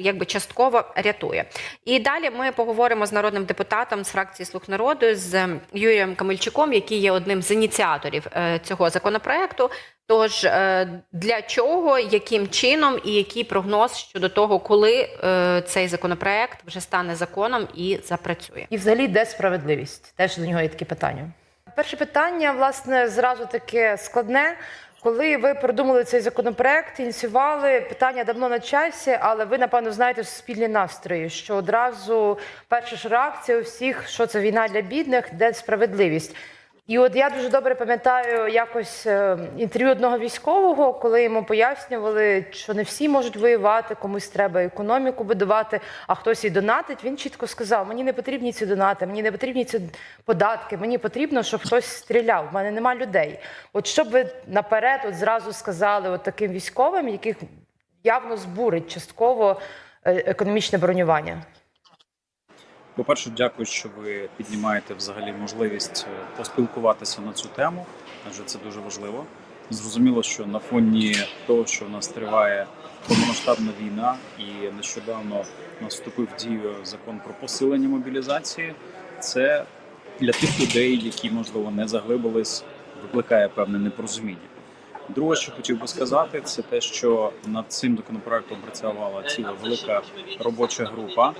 якби частково рятує. І далі ми поговоримо з народним депутатом з фракції Слуг народу з Юрієм Камельчуком, який є одним з ініціаторів е, цього законопроекту. Тож е, для чого, яким чином і який прогноз щодо того, коли е, цей законопроект вже стане законом і запрацює? І взагалі де справедливість? Теж до нього є такі питання. Перше питання, власне, зразу таке складне. Коли ви придумали цей законопроект, ініціювали питання давно на часі, але ви напевно знаєте спільні настрої, що одразу перша ж реакція у всіх, що це війна для бідних, де справедливість. І от я дуже добре пам'ятаю якось е, інтерв'ю одного військового, коли йому пояснювали, що не всі можуть воювати, комусь треба економіку будувати, а хтось і донатить. Він чітко сказав: мені не потрібні ці донати, мені не потрібні ці податки. Мені потрібно, щоб хтось стріляв. У мене нема людей. От що ви наперед, от зразу сказали, от таким військовим, яких явно збурить частково е, економічне бронювання. По-перше, дякую, що ви піднімаєте взагалі можливість е, поспілкуватися на цю тему, адже це дуже важливо. Зрозуміло, що на фоні того, що в нас триває повномасштабна війна, і нещодавно у нас вступив в дію закон про посилення мобілізації. Це для тих людей, які можливо не заглибились, викликає певне непорозуміння. Друге, що хотів би сказати, це те, що над цим законопроектом працювала ціла велика робоча група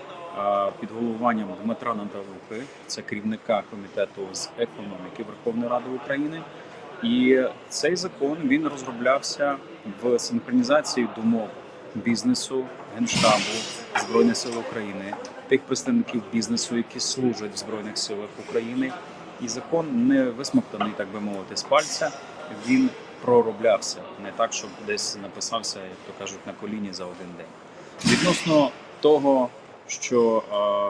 під головуванням Дмитра Наталухи, це керівника комітету з економіки Верховної Ради України. І цей закон він розроблявся в синхронізації думок бізнесу, генштабу збройних сил України, тих представників бізнесу, які служать в збройних силах України. І закон не висмоктаний, так би мовити, з пальця. Він пророблявся не так, щоб десь написався, як то кажуть, на коліні за один день. Відносно того, що,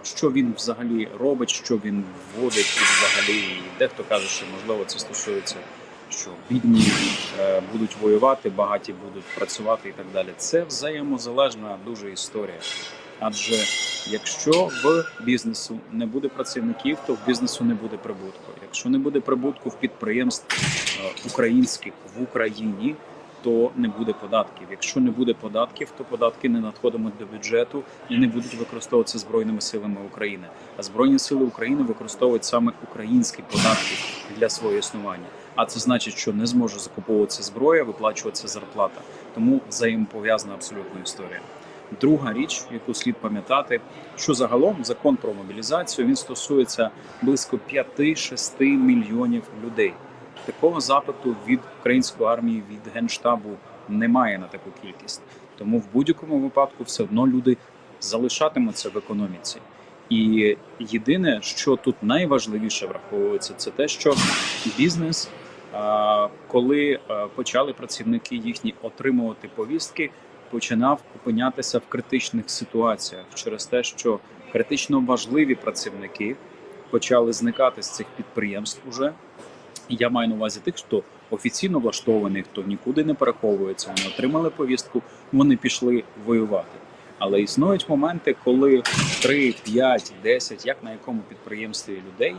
що він взагалі робить, що він вводить і взагалі, дехто каже, що можливо це стосується, що бідні е, будуть воювати, багаті будуть працювати і так далі. Це взаємозалежна дуже історія. Адже якщо в бізнесу не буде працівників, то в бізнесу не буде прибутку. Якщо не буде прибутку в підприємств е, українських в Україні, то не буде податків. Якщо не буде податків, то податки не надходитимуть до бюджету і не будуть використовуватися збройними силами України. А збройні сили України використовують саме українські податки для свого існування. А це значить, що не зможе закуповуватися зброя, виплачуватися зарплата. Тому взаємопов'язана абсолютно історія. Друга річ, яку слід пам'ятати, що загалом закон про мобілізацію він стосується близько 5-6 мільйонів людей. Такого запиту від української армії, від генштабу немає на таку кількість. Тому в будь-якому випадку все одно люди залишатимуться в економіці. І єдине, що тут найважливіше враховується, це те, що бізнес, коли почали працівники їхні отримувати повістки, починав опинятися в критичних ситуаціях через те, що критично важливі працівники почали зникати з цих підприємств уже. Я маю на увазі тих, хто офіційно влаштований, хто нікуди не переховується, вони отримали повістку, вони пішли воювати. Але існують моменти, коли 3, 5, 10, як на якому підприємстві людей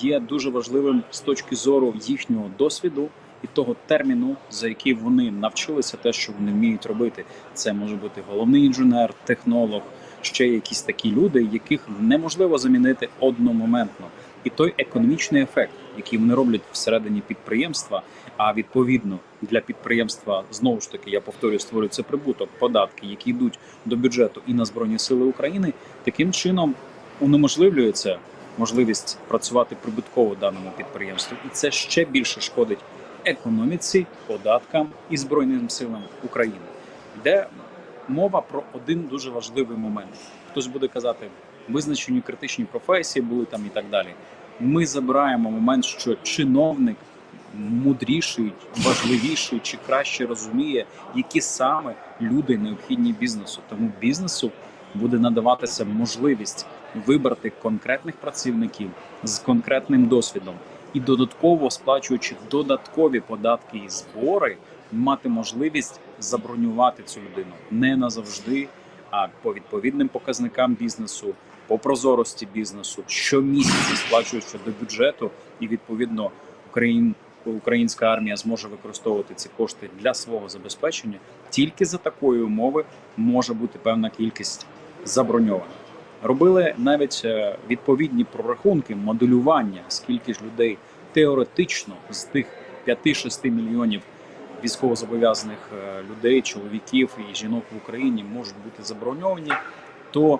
є дуже важливим з точки зору їхнього досвіду і того терміну, за який вони навчилися те, що вони вміють робити. Це може бути головний інженер, технолог, ще якісь такі люди, яких неможливо замінити одномоментно. І той економічний ефект, який вони роблять всередині підприємства, а відповідно для підприємства знову ж таки я повторюю, створюється прибуток, податки, які йдуть до бюджету і на збройні сили України, таким чином унеможливлюється можливість працювати прибутково даному підприємству, і це ще більше шкодить економіці, податкам і збройним силам України, де мова про один дуже важливий момент. Хтось буде казати, визначені критичні професії були там і так далі. Ми забираємо момент, що чиновник мудріший, важливіший чи краще розуміє, які саме люди необхідні бізнесу. Тому бізнесу буде надаватися можливість вибрати конкретних працівників з конкретним досвідом і додатково сплачуючи додаткові податки і збори, мати можливість забронювати цю людину не назавжди, а по відповідним показникам бізнесу, по прозорості бізнесу, щомісяця сплачуючи до бюджету і відповідно Україн українська армія зможе використовувати ці кошти для свого забезпечення, тільки за такої умови може бути певна кількість заброньованих. Робили навіть е, відповідні прорахунки моделювання, скільки ж людей теоретично з тих 5-6 мільйонів військовозобов'язаних е, людей, чоловіків і жінок в Україні можуть бути заброньовані, то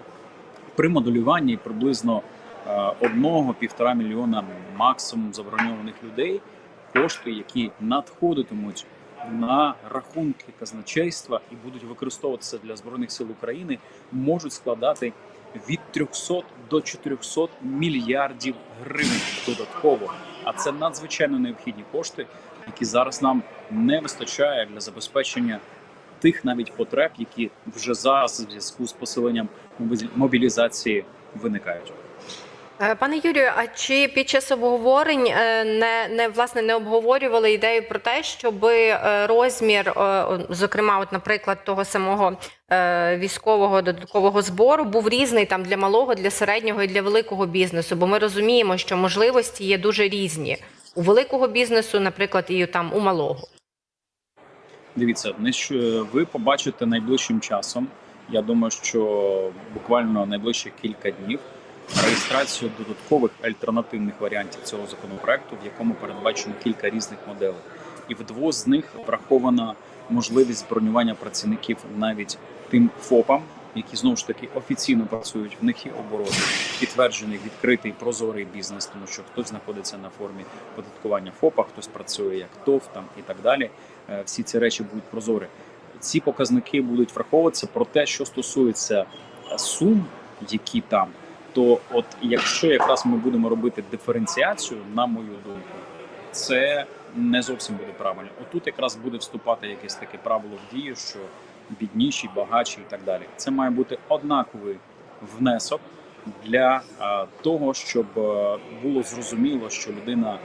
при моделюванні приблизно е, одного-півтора мільйона максимум заброньованих людей кошти, які надходитимуть на рахунки казначейства і будуть використовуватися для збройних сил України, можуть складати від 300 до 400 мільярдів гривень додатково. А це надзвичайно необхідні кошти, які зараз нам не вистачає для забезпечення тих навіть потреб, які вже зараз в зв'язку з посиленням мобілізації виникають. Е, Пане Юрію, а чи під час обговорень е, не, не власне не обговорювали ідею про те, щоб розмір, е, зокрема, от, наприклад, того самого військового додаткового збору був різний там для малого, для середнього і для великого бізнесу? Бо ми розуміємо, що можливості є дуже різні у великого бізнесу, наприклад, і там у малого. Дивіться, нещ- ви побачите найближчим часом. Я думаю, що буквально найближчі кілька днів реєстрацію додаткових альтернативних варіантів цього законопроекту, в якому передбачено кілька різних моделей, і в двох з них врахована можливість бронювання працівників навіть тим ФОПам, які знову ж таки офіційно працюють. В них є обороти, підтверджений відкритий прозорий бізнес, тому що хтось знаходиться на формі податкування ФОПа, хтось працює як ТОВ там і так далі. Е, Всі ці речі будуть прозорі. Ці показники будуть враховуватися про те, що стосується е, сум, які там. То, от якщо якраз ми будемо робити диференціацію, на мою думку, це не зовсім буде правильно. Отут якраз буде вступати якесь таке правило в дію, що бідніші, багатші і так далі. Це має бути однаковий внесок для е, того, щоб е, було зрозуміло, що людина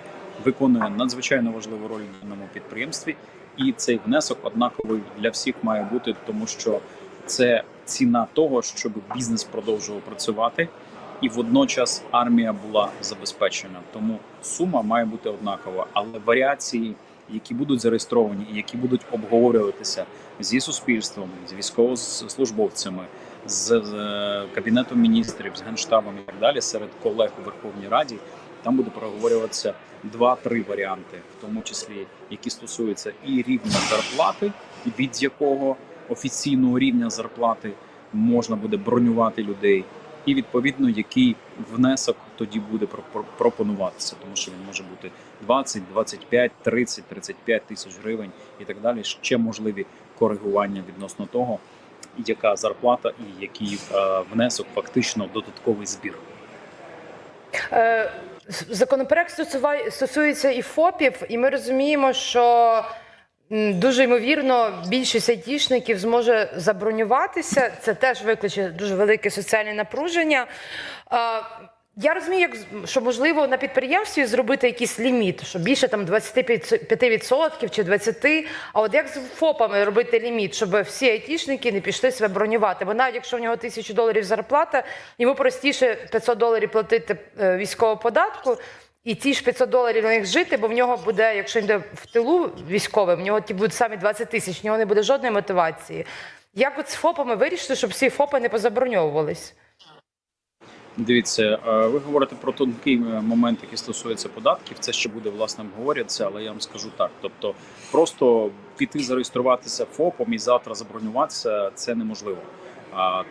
виконує надзвичайно важливу роль в даному підприємстві, і цей внесок однаковий для всіх має бути, тому що це ціна того, щоб бізнес продовжував працювати, і водночас армія була забезпечена. Тому сума має бути однакова, але варіації, які будуть зареєстровані і які будуть обговорюватися зі суспільством, з військовослужбовцями, з е, кабінетом міністрів, з генштабом і так далі, серед колег у Верховній Раді, там буде проговорюватися два-три варіанти, в тому числі які стосуються і рівня зарплати, від якого офіційного рівня зарплати можна буде бронювати людей, і відповідно який внесок тоді буде про- про- пропонуватися, тому що він може бути 20, 25, 30, 35 тисяч гривень і так далі. Ще можливі коригування відносно того, яка зарплата і який е, внесок, фактично додатковий збір. Е, Законопроект стосується і ФОПів, і ми розуміємо, що дуже ймовірно більшість айтішників зможе забронюватися. Це теж викличе дуже велике соціальне напруження. Я розумію, як, що можливо на підприємстві зробити якийсь ліміт, що більше там 25% чи 20%, а от як з ФОПами робити ліміт, щоб всі айтішники не пішли себе бронювати? Бо навіть якщо в нього тисячу доларів зарплата, йому простіше 500 доларів платити е, військового податку, і ті ж 500 доларів на них жити, бо в нього буде, якщо він йде в тилу військовим, в нього ті будуть самі 20 тисяч, в нього не буде жодної мотивації. Як от з ФОПами вирішити, щоб всі ФОПи не позаброньовувались? Дивіться, е, ви говорите про тонкий е, момент, який стосується податків. Це ще буде власне обговорюватися, але я вам скажу так: тобто, просто піти зареєструватися ФОПом і завтра забронюватися це неможливо.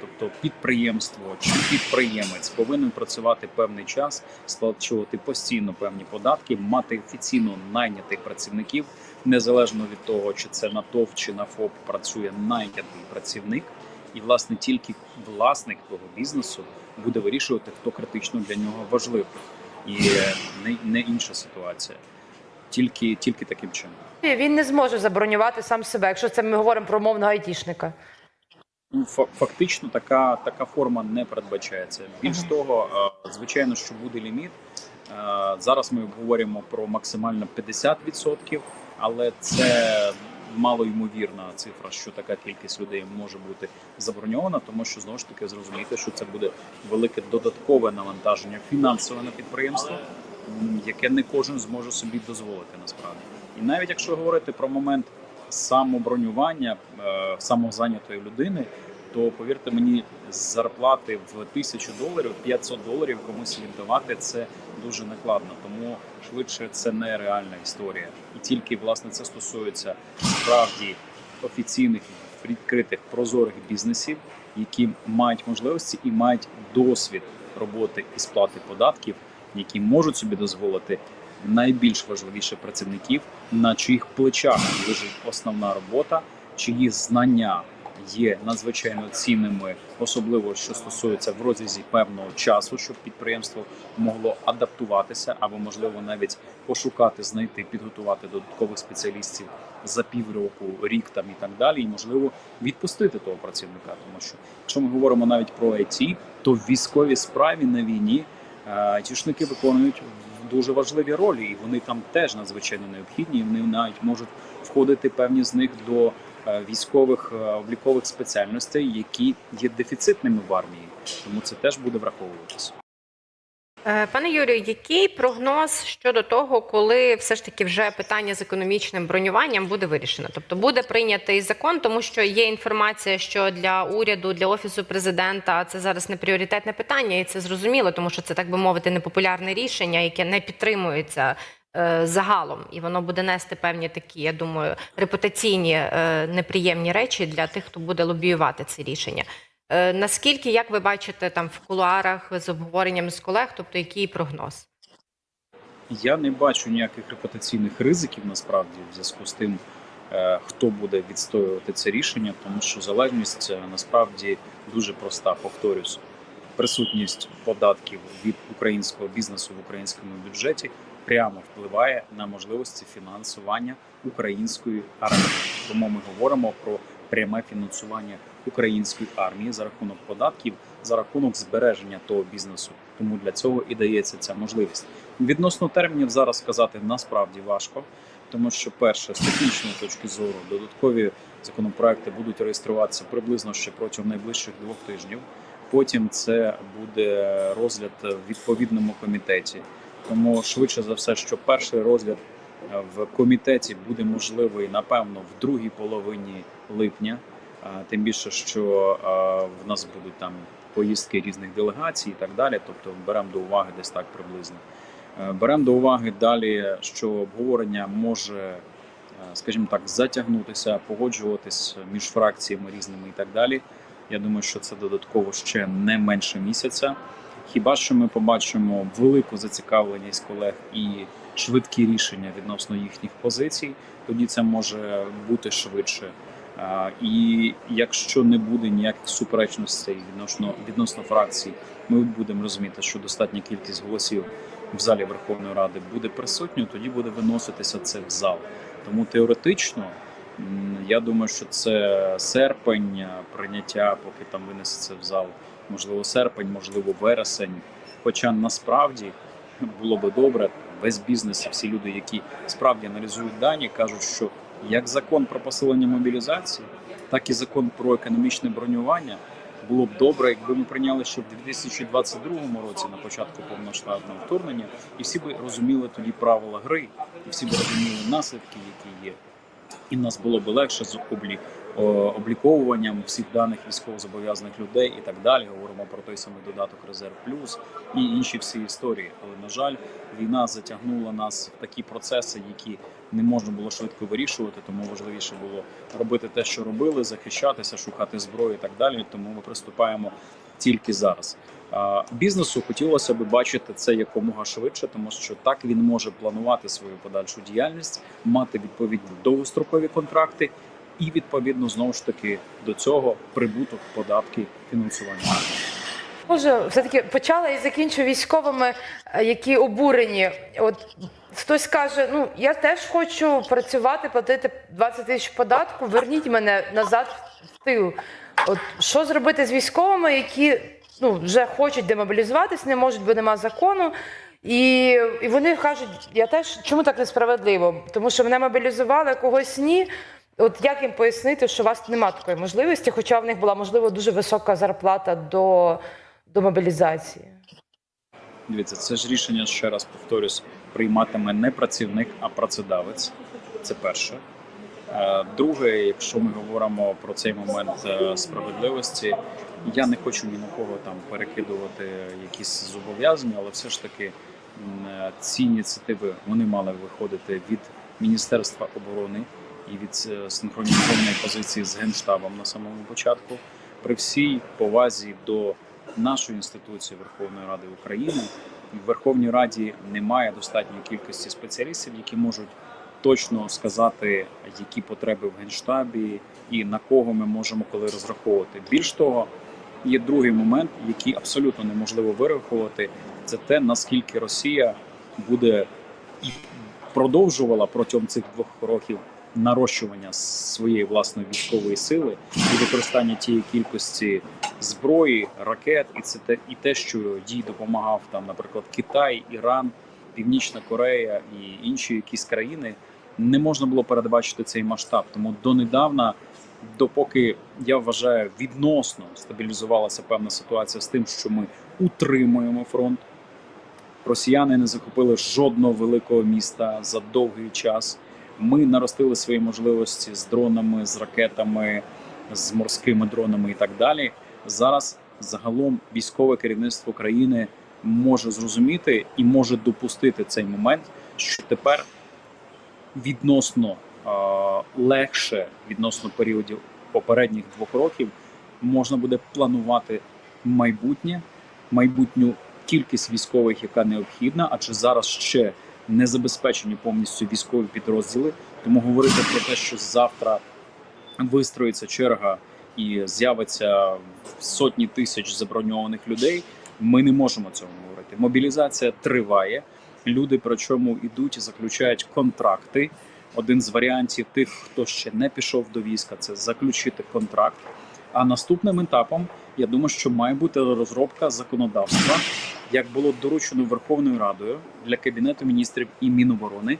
Тобто, підприємство чи підприємець повинен працювати певний час, сплачувати постійно певні податки, мати офіційно найнятих працівників, незалежно від того, чи це на ТОВ чи на ФОП працює найнятий працівник. І власне тільки власник того бізнесу буде вирішувати, хто критично для нього важливий, і не, не інша ситуація. Тільки, тільки таким чином. Він не зможе забронювати сам себе, якщо це ми говоримо про мовного айтішника. Ну, фа- фактично така, така форма не передбачається. Більш того, е, звичайно, що буде ліміт. Е, Зараз ми говоримо про максимально 50%, але це малоймовірна цифра, що така кількість людей може бути заброньована, тому що знову ж таки зрозуміти, що це буде велике додаткове навантаження фінансове на підприємство. яке не кожен зможе собі дозволити насправді. І навіть якщо говорити про момент самобронювання е, самозайнятої людини, то повірте мені, з зарплати в тисячу доларів 500 доларів комусь віддавати це дуже накладно. Тому швидше це нереальна історія. І тільки власне це стосується справді офіційних відкритих прозорих бізнесів, які мають можливості і мають досвід роботи і сплати податків, які можуть собі дозволити найбільш важливіше працівників, на чиїх плечах лежить основна робота, чиї знання є надзвичайно цінними, особливо що стосується в розрізі певного часу, щоб підприємство могло адаптуватися або можливо навіть пошукати, знайти, підготувати додаткових спеціалістів за півроку, рік там і так далі, і можливо відпустити того працівника. Тому що якщо ми говоримо навіть про IT, то в військовій справі на війні е, айтішники виконують дуже важливі ролі, і вони там теж надзвичайно необхідні. і Вони навіть можуть входити певні з них до е, військових е, облікових спеціальностей, які є дефіцитними в армії. Тому це теж буде враховуватися. Е, Пане Юрію, який прогноз щодо того, коли все ж таки вже питання з економічним бронюванням буде вирішено? Тобто буде прийнятий закон, тому що є інформація, що для уряду, для офісу президента це зараз не пріоритетне питання, і це зрозуміло, тому що це так би мовити непопулярне рішення, яке не підтримується. е, Загалом і воно буде нести певні такі, я думаю, репутаційні е, неприємні речі для тих, хто буде лобіювати це рішення. Е, Наскільки, як ви бачите, там в кулуарах з обговоренням з колег, тобто який прогноз? Я не бачу ніяких репутаційних ризиків насправді в зв'язку з тим, е, хто буде відстоювати це рішення, тому що залежність е, насправді дуже проста. Повторюсь, присутність податків від українського бізнесу в українському бюджеті прямо впливає на можливості фінансування української армії. Тому ми говоримо про пряме фінансування української армії за рахунок податків, за рахунок збереження того бізнесу. Тому для цього і дається ця можливість. Відносно термінів зараз сказати насправді важко, тому що перше, з технічної точки зору, додаткові законопроекти будуть реєструватися приблизно ще протягом найближчих двох тижнів. Потім це буде розгляд в відповідному комітеті. Тому швидше за все, що перший розгляд в комітеті буде можливий напевно в другій половині липня. Тим більше, що в нас будуть там поїздки різних делегацій і так далі. Тобто беремо до уваги десь так приблизно. Е, Беремо до уваги далі, що обговорення може, е, скажімо так, затягнутися, погоджуватись між фракціями різними і так далі. Я думаю, що це додатково ще не менше місяця. Хіба що ми побачимо велику зацікавленість колег і швидкі рішення відносно їхніх позицій, тоді це може бути швидше. І якщо не буде ніяких суперечностей відносно відносно фракцій, ми будемо розуміти, що достатня кількість голосів в залі Верховної Ради буде присутньою, тоді буде виноситися це в зал. Тому теоретично я думаю, що це серпень прийняття, поки там винесеться в зал. Можливо, серпень, можливо, вересень. Хоча насправді було би добре, весь бізнес, всі люди, які справді аналізують дані, кажуть, що як закон про посилення мобілізації, так і закон про економічне бронювання було б добре, якби ми прийняли ще в 2022 році на початку повноштабного вторгнення, і всі би розуміли тоді правила гри, і всі б розуміли наслідки, які є. І нас було б легше з облі... о, обліковуванням всіх даних військовозобов'язаних людей і так далі. Говоримо про той самий додаток Резерв Плюс і інші всі історії. Але на жаль, війна затягнула нас в такі процеси, які не можна було швидко вирішувати. Тому важливіше було робити те, що робили, захищатися, шукати зброю і так далі. Тому ми приступаємо тільки зараз. Бізнесу хотілося б бачити це якомога швидше, тому що так він може планувати свою подальшу діяльність, мати відповідні довгострокові контракти, і відповідно знову ж таки до цього прибуток, податки, фінансування. Може, все-таки почала і закінчу військовими, е, які обурені. От хтось каже: ну я теж хочу працювати, платити 20 тисяч податку, верніть мене назад в тил. От що зробити з військовими, які ну, вже хочуть демобілізуватись, не можуть, бо нема закону. І, і вони кажуть, я теж чому так несправедливо? Тому що мене мобілізували, когось ні. От як їм пояснити, що у вас немає такої можливості, хоча в них була можливо дуже висока зарплата до, до мобілізації? Дивіться, це ж рішення, ще раз повторюсь, прийматиме не працівник, а працедавець. Це перше. Е, Друге, якщо ми говоримо про цей момент е, справедливості, я не хочу ні на кого там перекидувати якісь зобов'язання, але все ж таки е, ці ініціативи вони мали виходити від Міністерства оборони і від е, синхронізованої позиції з генштабом на самому початку. При всій повазі до нашої інституції Верховної Ради України в Верховній Раді немає достатньої кількості спеціалістів, які можуть точно сказати, які потреби в генштабі і на кого ми можемо коли розраховувати. Більш того, є другий момент, який абсолютно неможливо вирахувати, це те наскільки Росія буде і продовжувала протягом цих двох років нарощування своєї власної військової сили і використання тієї кількості зброї, ракет, і це те, і те, що їй допомагав там, наприклад, Китай, Іран, Північна Корея і інші якісь країни. Не можна було передбачити цей масштаб. Тому донедавна, допоки я вважаю, відносно стабілізувалася певна ситуація з тим, що ми утримуємо фронт. Росіяни не захопили жодного великого міста за довгий час. Ми наростили свої можливості з дронами, з ракетами, з морськими дронами і так далі. Зараз загалом військове керівництво країни може зрозуміти і може допустити цей момент, що тепер відносно е, легше відносно періодів попередніх двох років можна буде планувати майбутнє, майбутню кількість військових, яка необхідна, адже зараз ще не забезпечені повністю військові підрозділи. Тому говорити про те, що завтра вистроїться черга і з'явиться сотні тисяч заброньованих людей. Ми не можемо цього говорити. Мобілізація триває. Люди причому йдуть і заключають контракти. Один з варіантів тих, хто ще не пішов до війська, це заключити контракт. А наступним етапом я думаю, що має бути розробка законодавства, як було доручено Верховною Радою для кабінету міністрів і Міноборони.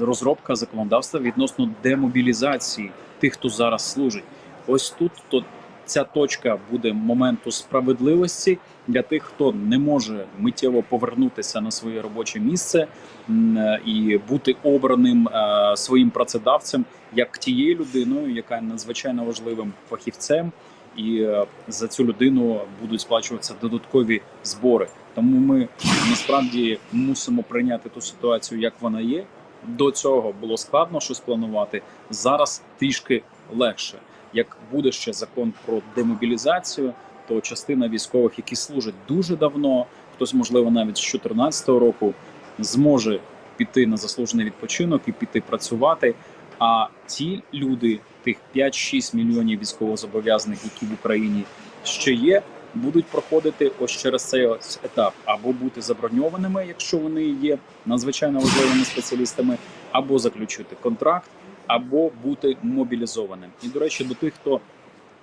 Розробка законодавства відносно демобілізації тих, хто зараз служить. Ось тут то ця точка буде моменту справедливості для тих, хто не може миттєво повернутися на своє робоче місце е, і бути обраним е, своїм працедавцем як тією людиною, яка надзвичайно важливим фахівцем, і е, за цю людину будуть сплачуватися додаткові збори. Тому ми насправді мусимо прийняти ту ситуацію, як вона є. До цього було складно щось планувати. Зараз трішки легше. Як буде ще закон про демобілізацію, то частина військових, які служать дуже давно, хтось, можливо, навіть з 2014 року, зможе піти на заслужений відпочинок і піти працювати. А ті люди, тих 5-6 мільйонів військовозобов'язаних, які в Україні ще є, будуть проходити ось через цей ось етап, або бути заброньованими, якщо вони є надзвичайно важливими спеціалістами, або заключити контракт, або бути мобілізованим. І до речі, до тих, хто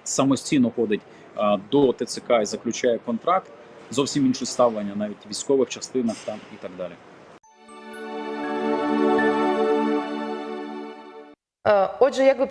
самостійно ходить до ТЦК і заключає контракт, зовсім інше ставлення, навіть в військових частинах там і так далі. Отже, як ви